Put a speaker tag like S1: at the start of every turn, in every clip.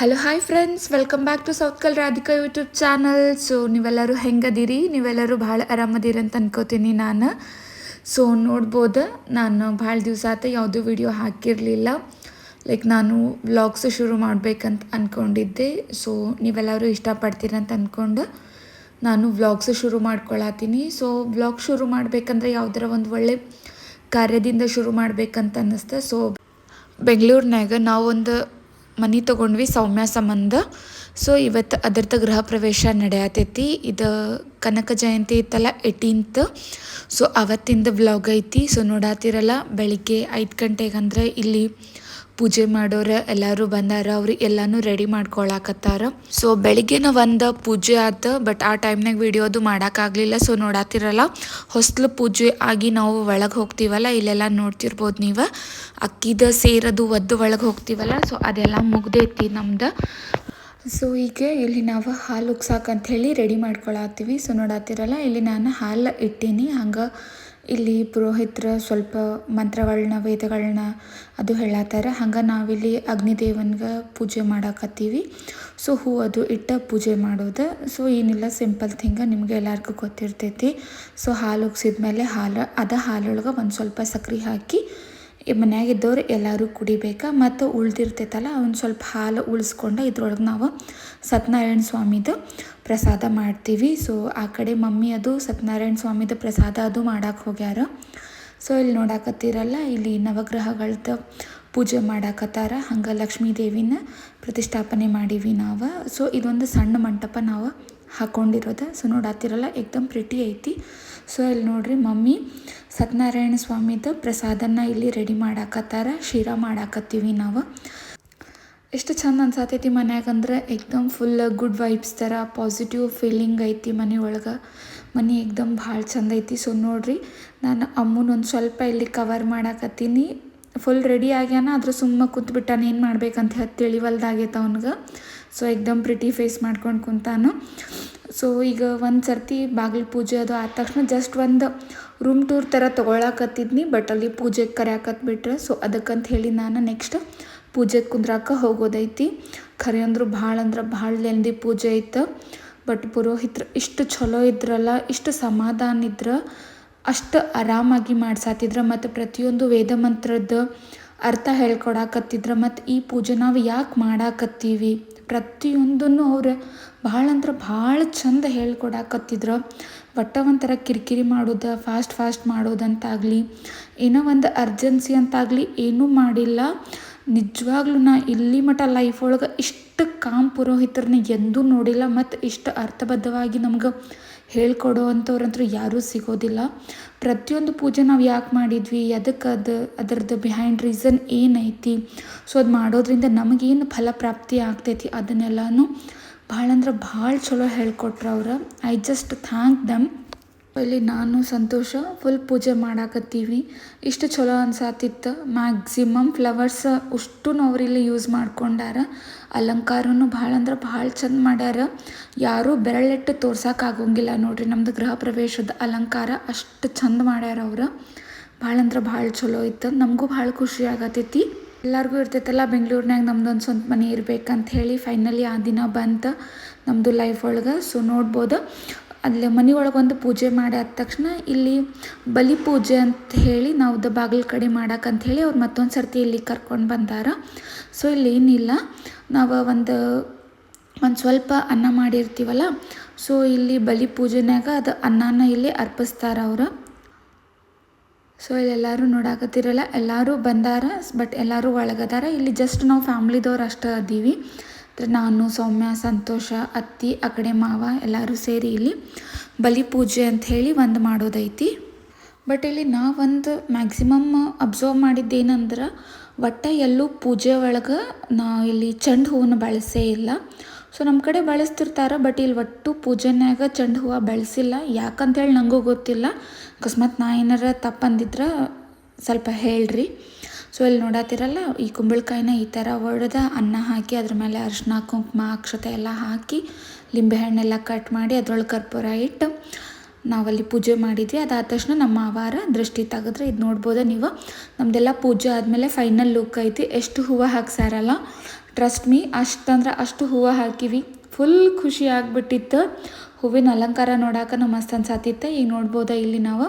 S1: Hello hi friends welcome back to south ಕಲ್ Radhika YouTube channel so ನೀವೆಲ್ಲರೂ ಹೆಂಗದಿರಿ? ನೀವೆಲ್ಲರೂ ಭಾಳ ಆರಾಮದಿರಿ ಅಂತ ಅನ್ಕೋತೀನಿ ನಾನು. ಸೊ ನೋಡ್ಬೋದು? ನಾನು ಭಾಳ ದಿವಸ ಆತ ಯಾವುದೂ ವಿಡಿಯೋ ಹಾಕಿರಲಿಲ್ಲ. ಲೈಕ್ ನಾನು ವ್ಲಾಗ್ಸ್ ಶುರು ಮಾಡಬೇಕಂತ ಅಂದ್ಕೊಂಡಿದ್ದೆ ಸೊ ನೀವೆಲ್ಲರೂ ಇಷ್ಟಪಡ್ತೀರ ಅಂತ ಅಂದ್ಕೊಂಡು ನಾನು ವ್ಲಾಗ್ಸ್ ಶುರು ಮಾಡ್ಕೊಳತ್ತೀನಿ. ಸೊ ವ್ಲಾಗ್ ಶುರು ಮಾಡಬೇಕಂದ್ರೆ ಯಾವುದರ ಒಂದು ಒಳ್ಳೆ ಕಾರ್ಯದಿಂದ ಶುರು ಮಾಡ್ಬೇಕಂತ ಅನ್ನಿಸ್ತೆ. ಸೊ ಬೆಂಗಳೂರಿನಾಗ ನಾವೊಂದು ಮನೆ ತೊಗೊಂಡ್ವಿ ಸೌಮ್ಯ ಸಂಬಂಧ. ಸೊ ಇವತ್ತು ಅದರದ್ದು ಗೃಹ ಪ್ರವೇಶ ನಡೆಯತೈತಿ. ಇದು ಕನಕ ಜಯಂತಿ ಇತ್ತಲ್ಲ ಏಯ್ಟೀನ್ತ್ ಸೊ ಅವತ್ತಿಂದ ವ್ಲಾಗ್ ಐತಿ. ಸೊ ನೋಡಾತಿರಲ್ಲ, ಬೆಳಿಗ್ಗೆ ಐದು ಗಂಟೆಗೆ ಅಂದ್ರೆ ಇಲ್ಲಿ ಪೂಜೆ ಮಾಡೋರು ಎಲ್ಲರೂ ಬಂದಾರ ಅವ್ರಿಗೆ ಎಲ್ಲಾನು ರೆಡಿ ಮಾಡ್ಕೊಳಕತ್ತಾರ. ಸೊ ಬೆಳಿಗ್ಗೆನ ಒಂದು ಪೂಜೆ ಆತ ಬಟ್ ಆ ಟೈಮ್ನಾಗ ವಿಡಿಯೋದು ಮಾಡೋಕ್ಕಾಗಲಿಲ್ಲ ಸೊ ನೋಡಾತಿರಲ್ಲ, ಹೊಸ್ಲು ಪೂಜೆ ಆಗಿ ನಾವು ಒಳಗೆ ಹೋಗ್ತೀವಲ್ಲ, ಇಲ್ಲೆಲ್ಲ ನೋಡ್ತಿರ್ಬೋದು ನೀವು. ಅಕ್ಕಿದ ಸೇರದು ಒದ್ದು ಒಳಗೆ ಹೋಗ್ತೀವಲ್ಲ ಸೊ ಅದೆಲ್ಲ ಮುಗ್ದೈತಿ ನಮ್ದು. ಸೊ ಈಗ ಇಲ್ಲಿ ನಾವು ಹಾಲು ಉಗ್ಸಾಕಂತ ಹೇಳಿ ರೆಡಿ ಮಾಡ್ಕೊಳತ್ತೀವಿ. ಸೊ ನೋಡತ್ತಿರಲ್ಲ ಇಲ್ಲಿ ನಾನು ಹಾಲು ಇಟ್ಟೀನಿ, ಹಂಗೆ ಇಲ್ಲಿ ಪುರೋಹಿತ್ರ ಸ್ವಲ್ಪ ಮಂತ್ರಗಳನ್ನ ವೇದಗಳನ್ನ ಅದು ಹೇಳತ್ತಾರ ಹಂಗೆ ನಾವಿಲ್ಲಿ ಅಗ್ನಿದೇವನ್ಗೆ ಪೂಜೆ ಮಾಡಾಕತ್ತೀವಿ. ಸೊ, ಹೂ ಅದು ಇಟ್ಟ ಪೂಜೆ ಮಾಡೋದು. ಸೊ, ಏನಿಲ್ಲ, ಸಿಂಪಲ್ ಥಿಂಗ ನಿಮಗೆ ಎಲ್ಲರಿಗೂ ಗೊತ್ತಿರ್ತೈತಿ. ಸೊ, ಹಾಲು ಉಗ್ಸಿದ್ಮೇಲೆ ಹಾಲು, ಅದ ಹಾಲೊಳಗೆ ಒಂದು ಸ್ವಲ್ಪ ಸಕ್ರೆ ಹಾಕಿ ಈ ಮನ್ಯಾಗ ಇದ್ದವ್ರು ಎಲ್ಲರೂ ಕುಡಿಬೇಕಾ? ಮತ್ತು ಉಳ್ದಿರ್ತೈತಲ್ಲ ಒಂದು ಸ್ವಲ್ಪ ಹಾಲು ಉಳಿಸ್ಕೊಂಡು ಇದ್ರೊಳಗೆ ನಾವು ಸತ್ಯನಾರಾಯಣ ಸ್ವಾಮಿದು ಪ್ರಸಾದ ಮಾಡ್ತೀವಿ. ಸೊ ಆ ಕಡೆ ಮಮ್ಮಿ ಅದು, ಸತ್ಯನಾರಾಯಣ ಸ್ವಾಮಿದು ಪ್ರಸಾದ ಅದು ಮಾಡಕ್ಕೆ ಹೋಗ್ಯಾರ. ಸೊ ಇಲ್ಲಿ ನೋಡಾಕತ್ತೀರಲ್ಲ, ಇಲ್ಲಿ ನವಗ್ರಹಗಳದ್ದು ಪೂಜೆ ಮಾಡಾಕತ್ತಾರ. ಹಂಗೆ ಲಕ್ಷ್ಮೀ ದೇವಿನ ಪ್ರತಿಷ್ಠಾಪನೆ ಮಾಡೀವಿ ನಾವು. ಸೊ ಇದೊಂದು ಸಣ್ಣ ಮಂಟಪ ನಾವು ಹಾಕೊಂಡಿರೋದು. ಸೊ ನೋಡಾತಿರಲ್ಲ, ಎಕ್ದಮ್ ಪ್ರಿಟಿ ಐತಿ. ಸೊ ಇಲ್ಲಿ ನೋಡ್ರಿ ಮಮ್ಮಿ ಸತ್ಯನಾರಾಯಣ ಸ್ವಾಮಿದು ಪ್ರಸಾದನ ಇಲ್ಲಿ ರೆಡಿ ಮಾಡಾಕತ್ತಾರ ಶಿರಾ ಮಾಡಾಕತ್ತೀವಿ ನಾವು. ಎಷ್ಟು ಚಂದ ಅನ್ಸತೈತಿ ಮನ್ಯಾಗ ಅಂದ್ರೆ ಏಕ್ದಮ್ ಫುಲ್ ಗುಡ್ ವೈಬ್ಸ್ ಥರ ಪಾಸಿಟಿವ್ ಫೀಲಿಂಗ್ ಐತಿ ಮನೆ ಒಳಗೆ. ಮನೆ ಏಕ್ದಮ್ ಭಾಳ ಚಂದ ಐತಿ. ಸೊ ನೋಡ್ರಿ, ನಾನು ಅಮ್ಮನ ಒಂದು ಸ್ವಲ್ಪ ಇಲ್ಲಿ ಕವರ್ ಮಾಡಾಕತ್ತೀನಿ. ಫುಲ್ ರೆಡಿ ಆಗ್ಯಾನ, ಆದ್ರೆ ಸುಮ್ಮ ಕೂತ್ಬಿಟ್ಟಾನ, ಏನು ಮಾಡ್ಬೇಕಂತ ಹೇಳಿ ತಿಳಿವಲ್ದಾಗೈತೆ ಅವ್ನಿಗೆ. ಸೊ ಏಕ್ದಮ್ ಪ್ರಿಟಿ ಫೇಸ್ ಮಾಡ್ಕೊಂಡು ಕುಂತಾನು. ಸೊ ಈಗ ಒಂದು ಸರ್ತಿ ಬಾಗಿಲು ಪೂಜೆ ಅದು ಆದ ತಕ್ಷಣ ಜಸ್ಟ್ ಒಂದು ರೂಮ್ ಟೂರ್ ಥರ ತೊಗೊಳಕತ್ತಿದ್ನಿ ಬಟ್ ಅಲ್ಲಿ ಪೂಜೆಗೆ ಕರೆಯಾಕತ್ಬಿಟ್ರೆ ಸೊ ಅದಕ್ಕಂತ ಹೇಳಿ ನಾನು ನೆಕ್ಸ್ಟ್ ಪೂಜೆಗೆ ಕುಂದ್ರಾಕ ಹೋಗೋದೈತಿ. ಖರೆ ಅಂದ್ರೆ ಭಾಳ ಅಂದ್ರೆ ಭಾಳ ಲೆಂದಿ ಪೂಜೆ ಐತೆ ಬಟ್ ಪುರೋಹಿತರು ಇಷ್ಟು ಚಲೋ ಇದ್ರಲ್ಲ, ಇಷ್ಟು ಸಮಾಧಾನ ಇದ್ರೆ, ಅಷ್ಟು ಆರಾಮಾಗಿ ಮಾಡ್ಸಾತಿದ್ರ, ಮತ್ತು ಪ್ರತಿಯೊಂದು ವೇದ ಮಂತ್ರದ ಅರ್ಥ ಹೇಳ್ಕೊಡಾಕತ್ತಿದ್ರ, ಮತ್ತು ಈ ಪೂಜೆ ನಾವು ಯಾಕೆ ಮಾಡಾಕತ್ತೀವಿ? ಪ್ರತಿಯೊಂದನ್ನು ಅವ್ರು ಭಾಳ ಅಂದ್ರೆ ಭಾಳ ಚಂದ ಹೇಳ್ಕೊಡಾಕತ್ತಿದ್ರು. ಒಟ್ಟ ಒಂಥರ ಕಿರಿಕಿರಿ ಮಾಡೋದು ಫಾಸ್ಟ್ ಫಾಸ್ಟ್ ಮಾಡೋದಂತಾಗಲಿ, ಏನೋ ಒಂದು ಅರ್ಜೆನ್ಸಿ ಅಂತಾಗಲಿ ಏನೂ ಮಾಡಿಲ್ಲ. ನಿಜವಾಗ್ಲೂ ನಾ ಇಲ್ಲಿ ಮಟ್ಟ ಲೈಫ್ ಒಳಗೆ ಇಷ್ಟು ಕಾಮ್ ಪುರೋಹಿತರನ್ನ ಎಂದೂ ನೋಡಿಲ್ಲ, ಮತ್ತು ಇಷ್ಟು ಅರ್ಥಬದ್ಧವಾಗಿ ನಮ್ಗೆ ಹೇಳ್ಕೊಡೋ ಅಂಥವ್ರಂತೂ ಯಾರೂ ಸಿಗೋದಿಲ್ಲ. ಪ್ರತಿಯೊಂದು ಪೂಜೆ ನಾವು ಯಾಕೆ ಮಾಡಿದ್ವಿ ಅದಕ್ಕೆ ಅದು, ಅದರದ್ದು ಬಿಹೈಂಡ್ ರೀಸನ್ ಏನೈತಿ? ಸೊ ಅದು ಮಾಡೋದ್ರಿಂದ ನಮಗೇನು ಫಲಪ್ರಾಪ್ತಿ ಆಗ್ತೈತಿ ಅದನ್ನೆಲ್ಲನೂ ಭಾಳ ಅಂದ್ರೆ ಭಾಳ ಚಲೋ ಹೇಳ್ಕೊಟ್ರು ಅವ್ರು ಐ ಜಸ್ಟ್ ಥ್ಯಾಂಕ್ ದಮ್ ಇಲ್ಲಿ ನಾನು, ಸಂತೋಷ ಫುಲ್ ಪೂಜೆ ಮಾಡಾಕತ್ತೀವಿ. ಇಷ್ಟು ಚಲೋ ಅನ್ಸಾತಿತ್ತು. ಮ್ಯಾಕ್ಸಿಮಮ್ ಫ್ಲವರ್ಸ್ ಅಷ್ಟು ಅವ್ರಿಲ್ಲಿ ಯೂಸ್ ಮಾಡ್ಕೊಂಡಾರ. ಅಲಂಕಾರನು ಭಾಳ ಅಂದ್ರೆ ಭಾಳ ಚಂದ ಮಾಡ್ಯಾರ. ಯಾರೂ ಬೆರಳಿಟ್ಟು ತೋರ್ಸೋಕ್ಕಾಗೋಂಗಿಲ್ಲ ನೋಡ್ರಿ. ನಮ್ದು ಗೃಹ ಪ್ರವೇಶದ ಅಲಂಕಾರ ಅಷ್ಟು ಚಂದ ಮಾಡ್ಯಾರ ಅವ್ರು. ಭಾಳ ಅಂದ್ರೆ ಭಾಳ ಚಲೋ ಇತ್ತು. ನಮಗೂ ಭಾಳ ಖುಷಿ ಆಗತೈತಿ. ಎಲ್ಲರಿಗೂ ಇರ್ತೈತಲ್ಲ ಬೆಂಗಳೂರಿನಾಗ ನಮ್ದೊಂದು ಸ್ವಂತ ಮನೆ ಇರಬೇಕಂತ ಹೇಳಿ ಫೈನಲಿ ಆ ದಿನ ಬಂತು. ನಮ್ಮದು ಲೈಫ್ ಒಳಗೆ. ಸೊ ನೋಡ್ಬೋದು. ಅಲ್ಲಿ ಮನೆ ಒಳಗೊಂದು ಪೂಜೆ ಮಾಡಾದ ತಕ್ಷಣ ಇಲ್ಲಿ ಬಲಿ ಪೂಜೆ ಅಂತ ಹೇಳಿ ನಾವು ದ ಬಾಗಿಲು ಕಡೆ ಮಾಡಕ್ಕಂತ ಹೇಳಿ ಅವ್ರು ಮತ್ತೊಂದು ಸರ್ತಿ ಇಲ್ಲಿ ಕರ್ಕೊಂಡು ಬಂದಾರ. ಸೊ ಇಲ್ಲಿ ಏನಿಲ್ಲ. ನಾವು ಒಂದು ಒಂದು ಸ್ವಲ್ಪ ಅನ್ನ ಮಾಡಿರ್ತೀವಲ್ಲ ಸೊ ಇಲ್ಲಿ ಬಲಿ ಪೂಜೆನಾಗ ಅದು ಅನ್ನನ ಇಲ್ಲಿ ಅರ್ಪಿಸ್ತಾರ ಅವರು. ಸೊ ಇಲ್ಲೆಲ್ಲರೂ ನೋಡಾಕತ್ತಿರಲ್ಲ, ಎಲ್ಲರೂ ಬಂದಾರ ಬಟ್ ಎಲ್ಲರೂ ಒಳಗದಾರ. ಇಲ್ಲಿ ಜಸ್ಟ್ ನಾವು ಫ್ಯಾಮ್ಲಿದವ್ರು ಅಷ್ಟೇ ಅದೀವಿ. ನಾನು, ಸೌಮ್ಯ, ಸಂತೋಷ, ಅತ್ತಿ ಆ ಕಡೆ ಮಾವ ಎಲ್ಲರೂ ಸೇರಿ ಇಲ್ಲಿ ಬಲಿ ಪೂಜೆ ಅಂತ ಹೇಳಿ ಒಂದು ಮಾಡೋದೈತಿ. ಬಟ್ ಇಲ್ಲಿ ನಾವೊಂದು ಮ್ಯಾಕ್ಸಿಮಮ್ ಅಬ್ಸರ್ವ್ ಮಾಡಿದ್ದೇನಂದ್ರೆ ಒಟ್ಟೆ ಎಲ್ಲೂ ಪೂಜೆ ಒಳಗೆ ನಾ ಇಲ್ಲಿ ಚೆಂಡು ಹೂವನ್ನ ಬಳಸೇ ಇಲ್ಲ. ಸೊ ನಮ್ಮ ಕಡೆ ಬಳಸ್ತಿರ್ತಾರೆ, ಬಟ್ ಇಲ್ಲಿ ಒಟ್ಟು ಪೂಜೆನಾಗ ಚೆಂಡು ಹೂವು ಬೆಳೆಸಿಲ್ಲ. ಯಾಕಂತೇಳಿ ನನಗೂ ಗೊತ್ತಿಲ್ಲ. ಅಕಸ್ಮಾತ್ ನಾ ಏನಾರ ತಪ್ಪಂದಿದ್ರೆ ಸ್ವಲ್ಪ ಹೇಳ್ರಿ. ಸೊ ಇಲ್ಲಿ ನೋಡತ್ತಿರಲ್ಲ ಈ ಕುಂಬಳಕಾಯಿನ ಈ ಥರ ಒಡೆದ ಅನ್ನ ಹಾಕಿ ಅದ್ರ ಮೇಲೆ ಅರಿಶಿನ ಕುಂಕುಮ, ಅಕ್ಷತೆ ಎಲ್ಲ ಹಾಕಿ ಲಿಂಬೆಹಣ್ಣೆಲ್ಲ ಕಟ್ ಮಾಡಿ ಅದ್ರೊಳಗೆ ಕರ್ಪೂರ ಇಟ್ಟು ನಾವಲ್ಲಿ ಪೂಜೆ ಮಾಡಿದ್ವಿ. ಅದಾದ ತಕ್ಷಣ ನಮ್ಮ ಆವಾರ ದೃಷ್ಟಿ ತೆಗೆದ್ರೆ ಇದು ನೋಡ್ಬೋದು ನೀವು? ನಮ್ಮದೆಲ್ಲ ಪೂಜೆ ಆದಮೇಲೆ ಫೈನಲ್ ಲುಕ್ ಐತಿ. ಎಷ್ಟು ಹೂವು ಹಾಕ್ಸಾರಲ್ಲ ಟ್ರಸ್ಟ್ ಮೀ ಅಷ್ಟಂದ್ರೆ ಅಷ್ಟು ಹೂವು ಹಾಕಿವಿ. ಫುಲ್ ಖುಷಿ ಆಗಿಬಿಟ್ಟಿತ್ತು. ಹೂವಿನ ಅಲಂಕಾರ ನೋಡಾಕ ಮಸ್ತ್ ಅನ್ಸಾತಿತ್ತು ಈಗ ನೋಡ್ಬೋದ ಇಲ್ಲಿ ನಾವು?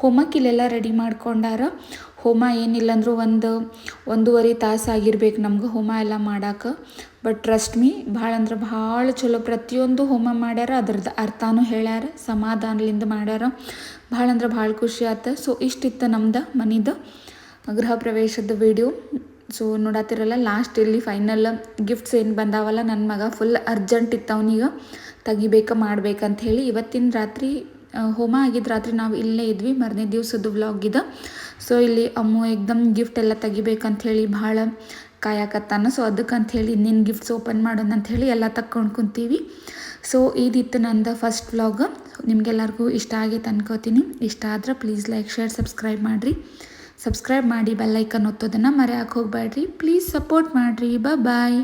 S1: ಹೋಮಕ್ಕೆ ಇಲ್ಲೆಲ್ಲ ರೆಡಿ ಮಾಡ್ಕೊಂಡಾರ. ಹೋಮ ಏನಿಲ್ಲ ಅಂದರೂ ಒಂದು ಒಂದೂವರೆ ತಾಸು ಆಗಿರ್ಬೇಕು ನಮ್ಗೆ ಹೋಮ ಎಲ್ಲ ಮಾಡಕ್ಕೆ ಬಟ್ ಟ್ರಸ್ಟ್ ಮೀ ಭಾಳ ಅಂದ್ರೆ ಭಾಳ ಚಲೋ. ಪ್ರತಿಯೊಂದು ಹೋಮ ಮಾಡ್ಯಾರ ಅದ್ರದ್ದು ಅರ್ಥನೂ ಹೇಳ್ಯಾರ, ಸಮಾಧಾನಲಿಂದ ಮಾಡ್ಯಾರ. ಭಾಳ ಅಂದ್ರೆ ಭಾಳ ಖುಷಿ ಆಯ್ತು ಸೊ ಇಷ್ಟಿತ್ತು ನಮ್ದು, ಮನಿದು ಗೃಹ ಪ್ರವೇಶದ ವಿಡಿಯೋ ಸೊ ನೋಡತ್ತಿರಲ್ಲ ಲಾಸ್ಟ್ ಇಲ್ಲಿ ಫೈನಲ್ ಗಿಫ್ಟ್ಸ್ ಏನು ಬಂದಾವಲ್ಲ ನನ್ನ ಮಗ ಫುಲ್ ಅರ್ಜೆಂಟ್ ಇತ್ತು ಅವನಿಗೆ ತೆಗಿಬೇಕು, ಮಾಡ್ಬೇಕಂತ ಹೇಳಿ ಇವತ್ತಿನ ರಾತ್ರಿ ಹೋಮ ಆಗಿದ್ದ ರಾತ್ರಿ ನಾವು ಇಲ್ಲೇ ಇದ್ವಿ. ಮರನೇ ದಿವಸದ ವ್ಲಾಗ್ ಇದು. ಸೊ ಇಲ್ಲಿ ಅಮ್ಮು ಎಕ್ದಮ್ ಗಿಫ್ಟ್ ಎಲ್ಲ ತೆಗಿಬೇಕಂತ ಹೇಳಿ ಭಾಳ ಕಾಯಕತ್ತಾನ. ಸೊ ಅದಕ್ಕಂತ ಹೇಳಿ ನಿನ್ನ ಗಿಫ್ಟ್ಸ್ ಓಪನ್ ಮಾಡೋಣ ಹೇಳಿ ಎಲ್ಲ ತಕ್ಕೊಂಡು ಕುಂತೀವಿ. ಸೊ ಇದಿತ್ತು ನಂದು ಫಸ್ಟ್ ವ್ಲಾಗ್ ನಿಮಗೆಲ್ಲರಿಗೂ ಇಷ್ಟ ಆಗೈತೆ ಅನ್ಕೋತೀನಿ. ಇಷ್ಟ ಆದ್ರೆ ಪ್ಲೀಸ್ ಲೈಕ್ ಶೇರ್ ಸಬ್ಸ್ಕ್ರೈಬ್ ಮಾಡಿರಿ. ಸಬ್ಸ್ಕ್ರೈಬ್ ಮಾಡಿ ಬೆಲ್ಲೈಕನ್ ಒತ್ತೋದನ್ನು ಮರೆಯೋಕೆ ಹೋಗಬೇಡ್ರಿ. ಪ್ಲೀಸ್ ಸಪೋರ್ಟ್ ಮಾಡಿರಿ. ಬಾಯ್